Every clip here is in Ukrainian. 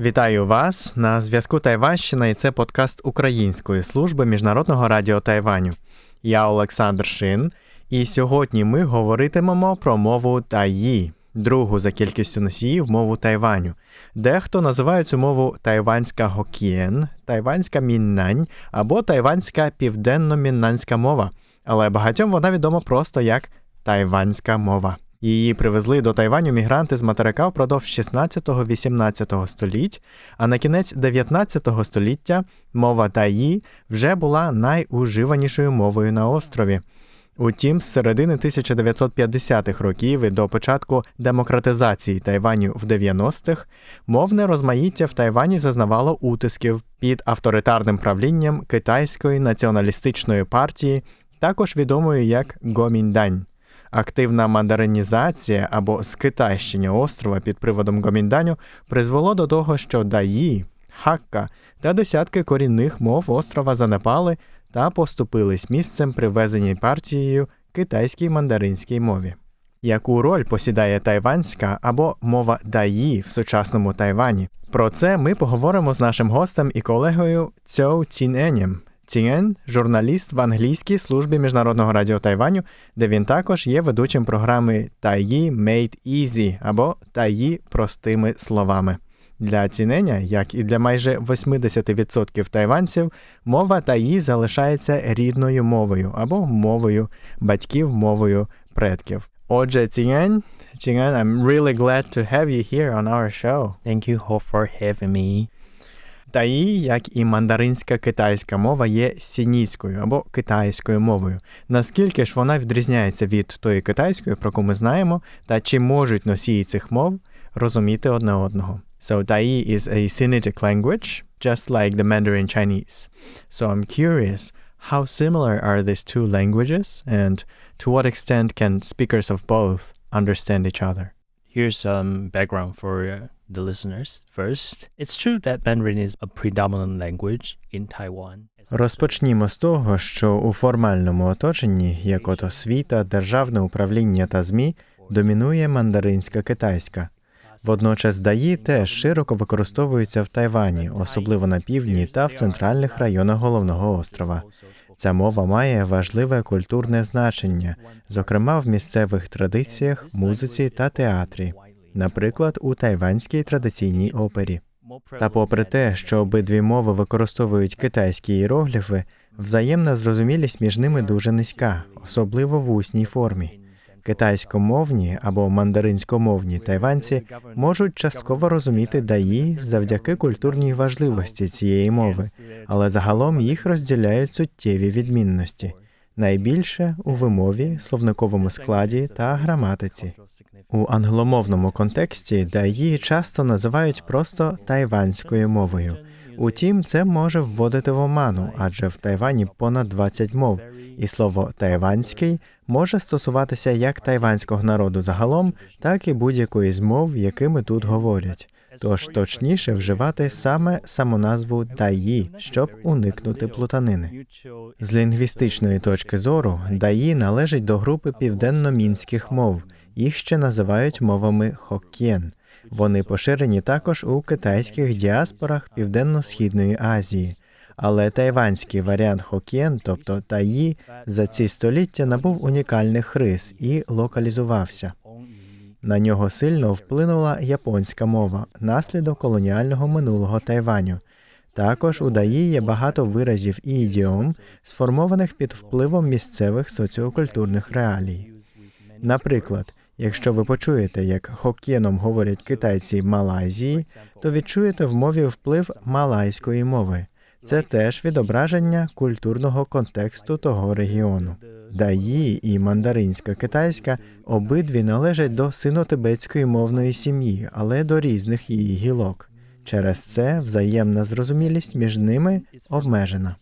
Вітаю вас на зв'язку Тайванщина, і це подкаст Української служби Міжнародного радіо Тайваню. Я Олександр Шин, і сьогодні ми говоритимемо про мову Таї, другу за кількістю носіїв мову Тайваню. Дехто називає цю мову тайванська гокієн, тайванська міннань або тайванська південно-міннанська мова, але багатьом вона відома просто як тайванська мова. Її привезли до Тайваню мігранти з материка впродовж 16-18 століть, а на кінець 19 століття мова таї вже була найуживанішою мовою на острові. Утім, з середини 1950-х років і до початку демократизації Тайваню в 90-х мовне розмаїття в Тайвані зазнавало утисків під авторитарним правлінням китайської націоналістичної партії, також відомої як Гоміндань. Активна мандаринізація або скитайщення острова під приводом Гомінданю призвело до того, що Даї, Хакка та десятки корінних мов острова занепали та поступились місцем привезеній партією китайській мандаринській мові. Яку роль посідає тайванська або мова Даї в сучасному Тайвані? Про це ми поговоримо з нашим гостем і колегою Цьоу Ціненєм, Цінен журналіст в англійській службі Міжнародного радіо Тайваню, де він також є ведучим програми Таї Made Easy або Таї простими словами. Для цінення, як і для майже 80% тайванців, мова таї залишається рідною мовою або мовою батьків, мовою предків. Отже, цінен, цінен, I'm really glad to have you here on our show. Thank you for having me. Таї, як і мандаринська китайська мова, є сініцькою або китайською мовою. Наскільки ж вона відрізняється від тої китайської, про яку ми знаємо, та чи можуть носії цих мов розуміти одне одного? So Tai is a Sinitic language, just like the Mandarin Chinese. So I'm curious, how similar are these two languages, and to what extent can speakers of both understand each other? Here's some background for uh, the listeners. First, it's true that Mandarin is a predominant language in Taiwan. Розпочнімо з того, що у формальному оточенні, як от освіта, державне управління та ЗМІ, домінує мандаринська китайська. Водночас даї теж широко використовуються в Тайвані, особливо на півдні та в центральних районах головного острова. Ця мова має важливе культурне значення, зокрема в місцевих традиціях, музиці та театрі, наприклад, у тайванській традиційній опері. Та попри те, що обидві мови використовують китайські іерогліфи, взаємна зрозумілість між ними дуже низька, особливо в усній формі. Китайськомовні або мандаринськомовні тайванці можуть частково розуміти даї завдяки культурній важливості цієї мови, але загалом їх розділяють суттєві відмінності. Найбільше у вимові, словниковому складі та граматиці. У англомовному контексті даї часто називають просто тайванською мовою. Утім, це може вводити в оману, адже в Тайвані понад 20 мов, і слово тайванський може стосуватися як тайванського народу загалом, так і будь-якої з мов, якими тут говорять. Тож точніше вживати саме самоназву даї, щоб уникнути плутанини. З лінгвістичної точки зору даї належить до групи південно-мінських мов. Їх ще називають мовами хокєн. Вони поширені також у китайських діаспорах Південно-Східної Азії. Але тайванський варіант хокєн, тобто таї, за ці століття набув унікальних рис і локалізувався. На нього сильно вплинула японська мова, наслідок колоніального минулого Тайваню. Також у даї є багато виразів і ідіом, сформованих під впливом місцевих соціокультурних реалій. Наприклад, якщо ви почуєте, як хокєном говорять китайці Малайзії, то відчуєте в мові вплив малайської мови. Це теж відображення культурного контексту того регіону. Даї і мандаринська китайська обидві належать до сино-тибетської мовної сім'ї, але до різних її гілок. Через це взаємна зрозумілість між ними обмежена.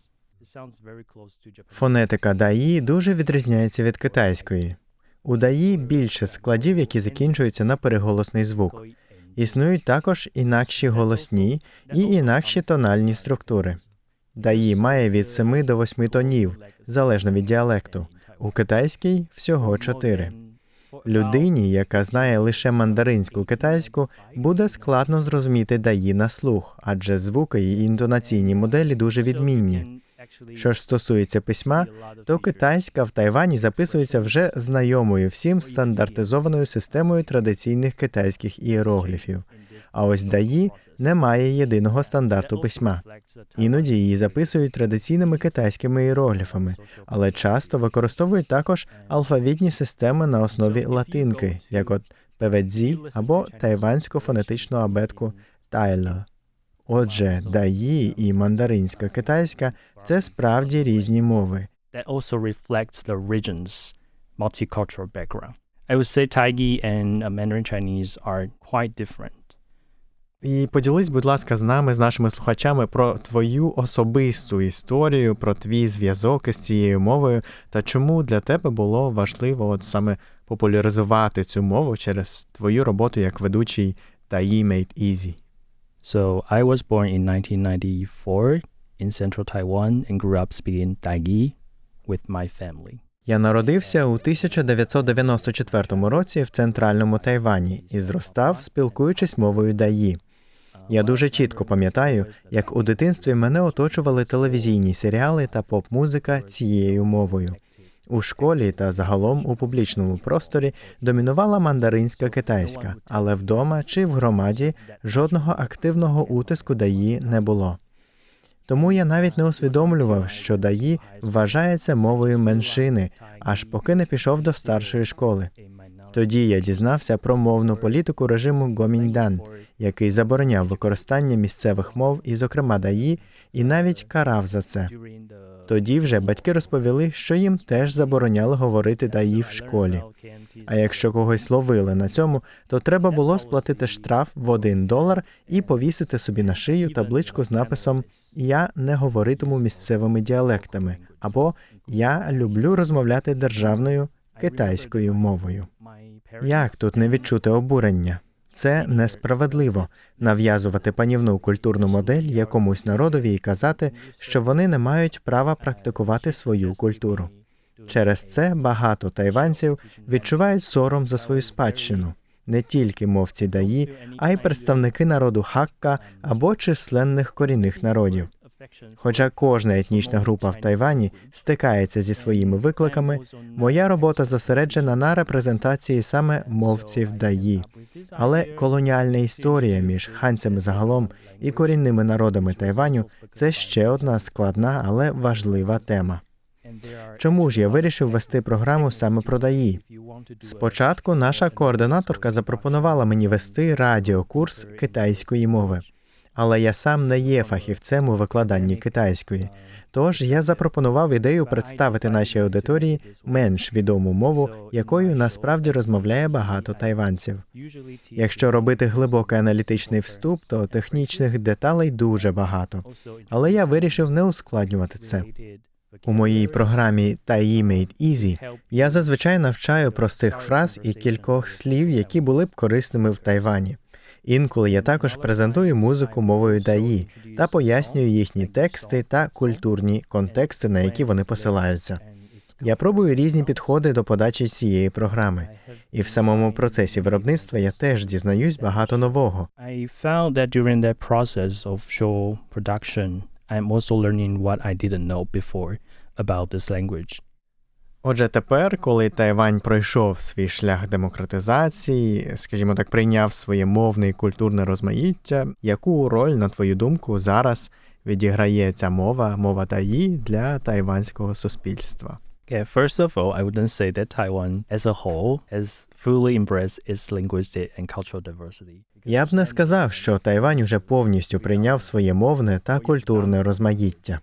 Фонетика даї дуже відрізняється від китайської. У даї більше складів, які закінчуються на переголосний звук. Існують також інакші голосні і інакші тональні структури. Даї має від 7 до 8 тонів, залежно від діалекту. У китайській всього 4. Людині, яка знає лише мандаринську китайську, буде складно зрозуміти даї на слух, адже звуки і інтонаційні моделі дуже відмінні. Що ж стосується письма, то китайська в Тайвані записується вже знайомою всім стандартизованою системою традиційних китайських ієрогліфів. А ось даї не має єдиного стандарту письма. Іноді її записують традиційними китайськими іерогліфами, але часто використовують також алфавітні системи на основі латинки, як от певедзі або тайванську фонетичну абетку тайла. Отже, даї і мандаринська китайська це справді різні мови. I would say Taigi and Mandarin Chinese are quite different. І поділись, будь ласка, з нами, з нашими слухачами, про твою особисту історію, про твій зв'язок із цією мовою, та чому для тебе було важливо от саме популяризувати цю мову через твою роботу як ведучий Таї Made Easy. So I was born in 1994 in central Taiwan and grew up speaking Taigi with my family. Я народився у 1994 році в центральному Тайвані і зростав, спілкуючись мовою даї. Я дуже чітко пам'ятаю, як у дитинстві мене оточували телевізійні серіали та поп-музика цією мовою. У школі та загалом у публічному просторі домінувала мандаринська китайська, але вдома чи в громаді жодного активного утиску даї не було. Тому я навіть не усвідомлював, що даї вважається мовою меншини, аж поки не пішов до старшої школи. Тоді я дізнався про мовну політику режиму Гоміньдан, який забороняв використання місцевих мов, і, зокрема, даї, і навіть карав за це. Тоді вже батьки розповіли, що їм теж забороняли говорити даї в школі. А якщо когось ловили на цьому, то треба було сплатити штраф в один долар і повісити собі на шию табличку з написом Я не говоритиму місцевими діалектами або Я люблю розмовляти державною китайською мовою. Як тут не відчути обурення? Це несправедливо нав'язувати панівну культурну модель якомусь народові і казати, що вони не мають права практикувати свою культуру. Через це багато тайванців відчувають сором за свою спадщину, не тільки мовці даї, а й представники народу хакка або численних корінних народів. Хоча кожна етнічна група в Тайвані стикається зі своїми викликами, моя робота зосереджена на репрезентації саме мовців даї. Але колоніальна історія між ханцями загалом і корінними народами Тайваню це ще одна складна, але важлива тема. Чому ж я вирішив вести програму саме про даї? Спочатку наша координаторка запропонувала мені вести радіокурс китайської мови, але я сам не є фахівцем у викладанні китайської. Тож я запропонував ідею представити нашій аудиторії менш відому мову, якою насправді розмовляє багато тайванців. Якщо робити глибокий аналітичний вступ, то технічних деталей дуже багато. Але я вирішив не ускладнювати це. У моїй програмі Таї Made Easy я зазвичай навчаю простих фраз і кількох слів, які були б корисними в Тайвані. Інколи я також презентую музику мовою даї та пояснюю їхні тексти та культурні контексти, на які вони посилаються. Я пробую різні підходи до подачі цієї програми, і в самому процесі виробництва я теж дізнаюсь багато нового. I'm also learning what I didn't know before about this language. Отже, тепер, коли Тайвань пройшов свій шлях демократизації, скажімо так, прийняв своє мовне і культурне розмаїття, яку роль, на твою думку, зараз відіграє ця мова, мова таї для тайванського суспільства? Okay, first of all, I wouldn't say that Taiwan as a whole has fully embraced its linguistic and cultural diversity. Я б не сказав, що Тайвань уже повністю прийняв своє мовне та культурне розмаїття.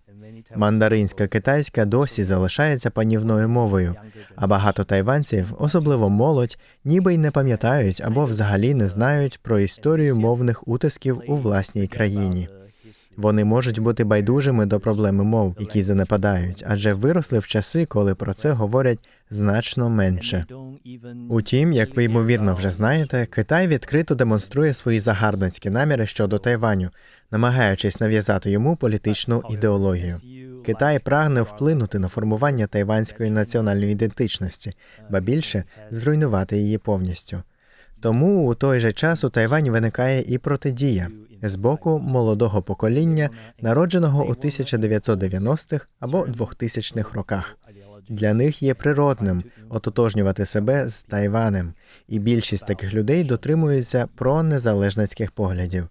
Мандаринська китайська досі залишається панівною мовою, а багато тайванців, особливо молодь, ніби й не пам'ятають або взагалі не знають про історію мовних утисків у власній країні. Вони можуть бути байдужими до проблеми мов, які занепадають, адже виросли в часи, коли про це говорять значно менше. Утім, як ви ймовірно вже знаєте, Китай відкрито демонструє свої загарбницькі наміри щодо Тайваню, намагаючись нав'язати йому політичну ідеологію. Китай прагне вплинути на формування тайванської національної ідентичності, ба більше зруйнувати її повністю. Тому у той же час у Тайвані виникає і протидія з боку молодого покоління, народженого у 1990-х або 2000-х роках. Для них є природним ототожнювати себе з Тайванем, і більшість таких людей дотримуються пронезалежницьких поглядів.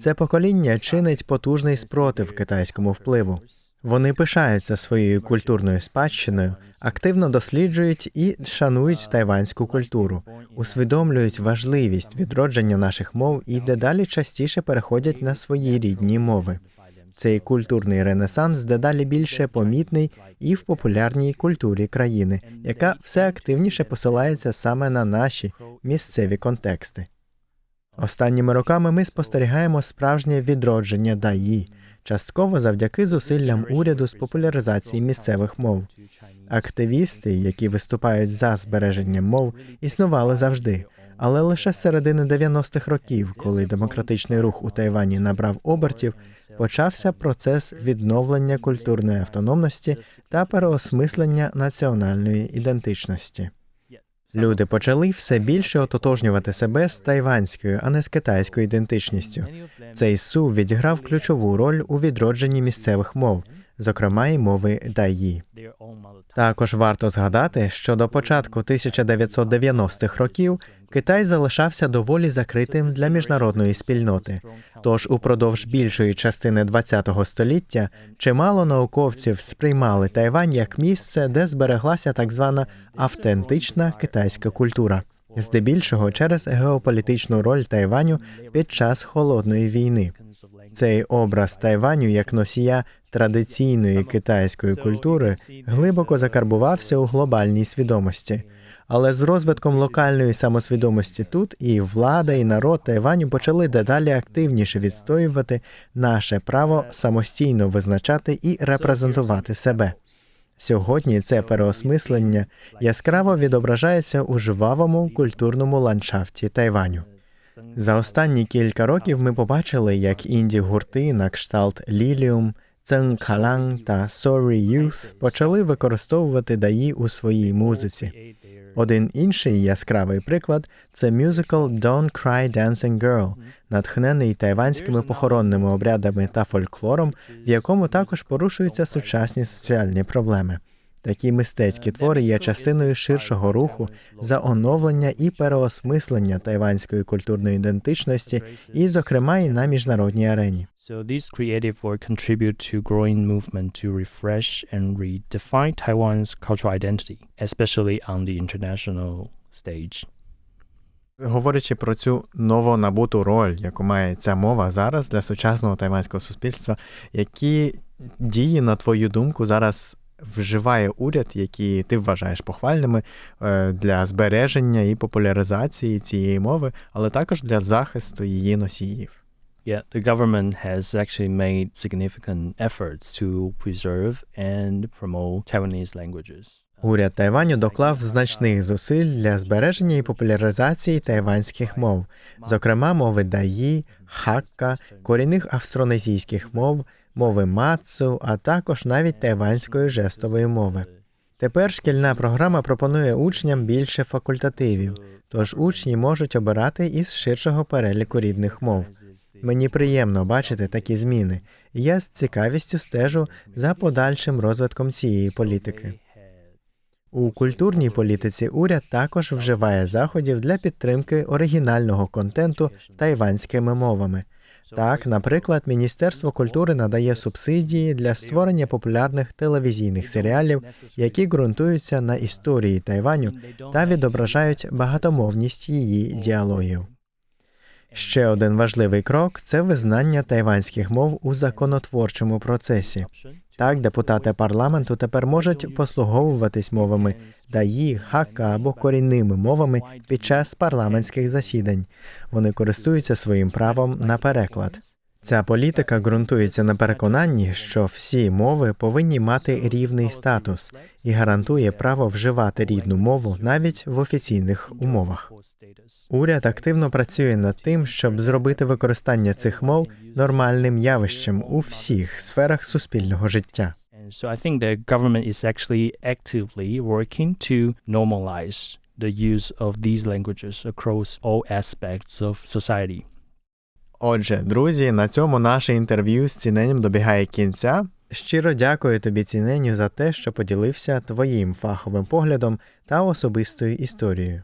Це покоління чинить потужний спротив китайському впливу. Вони пишаються своєю культурною спадщиною, активно досліджують і шанують тайванську культуру, усвідомлюють важливість відродження наших мов і дедалі частіше переходять на свої рідні мови. Цей культурний ренесанс дедалі більше помітний і в популярній культурі країни, яка все активніше посилається саме на наші місцеві контексти. Останніми роками ми спостерігаємо справжнє відродження даї, частково завдяки зусиллям уряду з популяризації місцевих мов. Активісти, які виступають за збереження мов, існували завжди, але лише з середини 90-х років, коли демократичний рух у Тайвані набрав обертів, почався процес відновлення культурної автономності та переосмислення національної ідентичності. Люди почали все більше ототожнювати себе з тайванською, а не з китайською ідентичністю. Цей сув відіграв ключову роль у відродженні місцевих мов, зокрема й мови даї. Також варто згадати, що до початку 1990-х років Китай залишався доволі закритим для міжнародної спільноти. Тож упродовж більшої частини ХХ століття чимало науковців сприймали Тайвань як місце, де збереглася так звана автентична китайська культура, здебільшого через геополітичну роль Тайваню під час холодної війни. Цей образ Тайваню як носія традиційної китайської культури глибоко закарбувався у глобальній свідомості. Але з розвитком локальної самосвідомості тут і влада, і народ Тайваню почали дедалі активніше відстоювати наше право самостійно визначати і репрезентувати себе. Сьогодні це переосмислення яскраво відображається у жвавому культурному ландшафті Тайваню. За останні кілька років ми побачили, як інді гурти на кшталт Ліліум, Ценкаланг та Sorry Youth почали використовувати даї у своїй музиці. Один інший яскравий приклад це мюзикл Don't Cry Dancing Girl, натхнений тайванськими похоронними обрядами та фольклором, в якому також порушуються сучасні соціальні проблеми. Такі мистецькі твори є частиною ширшого руху за оновлення і переосмислення тайванської культурної ідентичності, і, зокрема, і на міжнародній арені. So these creative work contribute to growing movement to refresh and redefine Taiwan's cultural identity, especially on the international stage. Говорячи про цю новонабуту роль, яку має ця мова зараз для сучасного тайванського суспільства, які дії, на твою думку, зараз вживає уряд, які ти вважаєш похвальними е, для збереження і популяризації цієї мови, але також для захисту її носіїв? Yeah, the government has actually made significant efforts to preserve and promote Taiwanese languages. Уряд Тайваню доклав значних зусиль для збереження і популяризації тайванських мов, зокрема мови даї, хакка, корінних австронезійських мов, мови мацу, а також навіть тайванської жестової мови. Тепер шкільна програма пропонує учням більше факультативів, тож учні можуть обирати із ширшого переліку рідних мов. Мені приємно бачити такі зміни, я з цікавістю стежу за подальшим розвитком цієї політики. У культурній політиці уряд також вживає заходів для підтримки оригінального контенту тайванськими мовами. Так, наприклад, Міністерство культури надає субсидії для створення популярних телевізійних серіалів, які ґрунтуються на історії Тайваню та відображають багатомовність її діалогів. Ще один важливий крок це визнання тайванських мов у законотворчому процесі. Так, депутати парламенту тепер можуть послуговуватись мовами даї, хака або корінними мовами під час парламентських засідань. Вони користуються своїм правом на переклад. Ця політика ґрунтується на переконанні, що всі мови повинні мати рівний статус і гарантує право вживати рідну мову навіть в офіційних умовах. Уряд активно працює над тим, щоб зробити використання цих мов нормальним явищем у всіх сферах суспільного життя. So I think the government is actually actively working to normalize the use of these languages across all aspects of society. Отже, друзі, на цьому наше інтерв'ю з ціненням добігає кінця. Щиро дякую тобі, ціненню, за те, що поділився твоїм фаховим поглядом та особистою історією.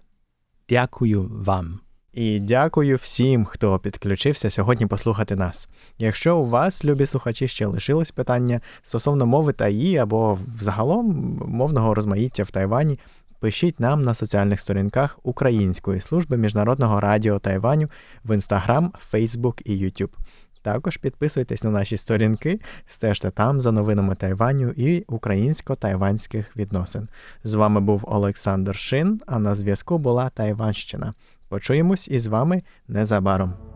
Дякую вам. І дякую всім, хто підключився сьогодні послухати нас. Якщо у вас, любі слухачі, ще лишились питання стосовно мови ТАІ або взагалом мовного розмаїття в Тайвані, пишіть нам на соціальних сторінках Української служби міжнародного радіо Тайваню в Інстаграм, Фейсбук і Ютуб. Також підписуйтесь на наші сторінки, стежте там за новинами Тайваню і українсько-тайванських відносин. З вами був Олександр Шин, а на зв'язку була Тайванщина. Почуємось із вами незабаром.